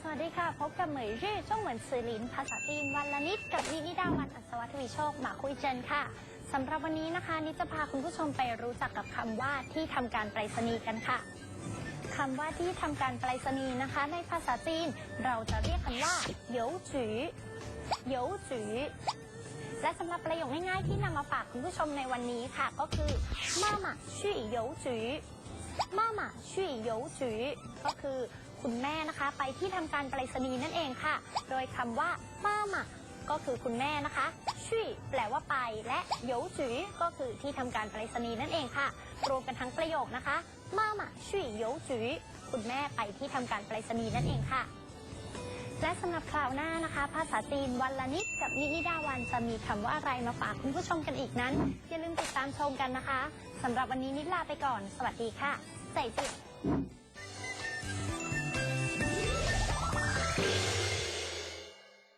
สวัสดีค่ะ พบกับเหมยรื่อจ้องเหมือนสื่อลินภาษาจีนวันละนิดกับวินิดาวันอัศวทวีโชคมาคุยเจนค่ะสำหรับวันนี้นะคะนิดจะพาคุณผู้ชมไปรู้จักกับคำว่าที่ทำการไปรษณีย์กันค่ะคำว่าที่ทำการไปรษณีย์นะคะ ในภาษาจีน เราจะเรียกกันว่าเหยวจือเหยวจือและสำหรับประโยคง่ายๆที่นำมาฝากคุณผู้ชมในวันนี้ค่ะ ก็คือมามาชื่อเหยวจือมามาชื่อเหยวจือก็คือ คุณแม่นะคะ ไปที่ทำการไปรษณีย์นั่นเองค่ะ โดยคำว่ามาม่าก็คือคุณแม่นะคะชื่แปลว่าไปและเยจือก็คือที่ทำการไปรษณีย์นั่นเองค่ะ รวมกันทั้งประโยคนะคะมาม่าชื่อเยจือคุณแม่ไปที่ทำการไปรษณีย์นั่นเองค่ะและสำหรับคราวหน้านะคะ ภาษาจีนวันละนิดกับนินิดาวันจะมีคำว่าอะไรมาฝากคุณผู้ชมกันอีกนั้น อย่าลืมติดตามชมกันนะคะสำหรับวันนี้นิดลาไปก่อน สวัสดีค่ะใจจิต